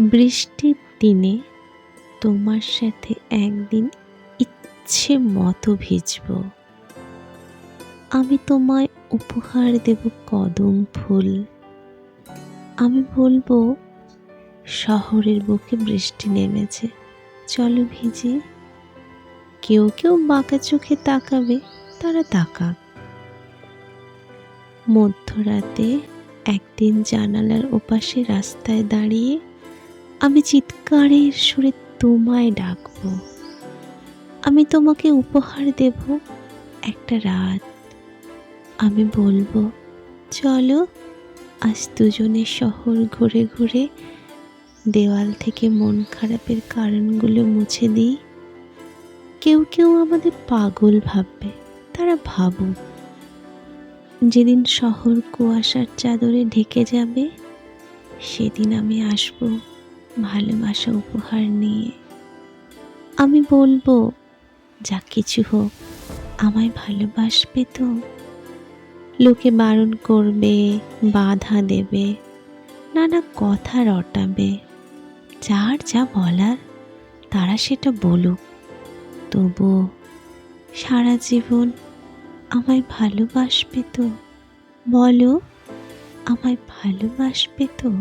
বৃষ্টির দিনে তোমার সাথে একদিন ইচ্ছে মতো ভিজব। আমি তোমায় উপহার দেব কদম ফুল। আমি বলব, শহরের বুকে বৃষ্টি নেমেছে। চলো ভিজে। কেউ কেউ বাঁকা চোখে তাকাবে, তারা তাকাক। মধ্যরাতে একদিন জানালার ওপাশে রাস্তায় দাঁড়িয়ে আমি চিৎকারের সুরে তোমায় ডাকবো। আমি তোমাকে উপহার দেব একটা রাত। আমি বলব, চলো, আজ দুজনে শহর ঘুরে ঘুরে দেওয়াল থেকে মন খারাপের কারণগুলো মুছে দিই। কেউ কেউ আমাদের পাগল ভাববে, তারা ভাবুক। যেদিন শহর কুয়াশার চাদরে ঢেকে যাবে, সেদিন আমি আসব। ভালোবাসা উপহার নিয়ে। আমি বলব, যা কিছু হোক, আমায় ভালোবাসবে তো। লোকে বারণ করবে, বাধা দেবে, নানা কথা রটাবে। যার যা বলার, তারা সেটা বলুক। তবু সারা জীবন আমায় ভালোবাসবে তো। বলো, আমায় ভালোবাসবে তো।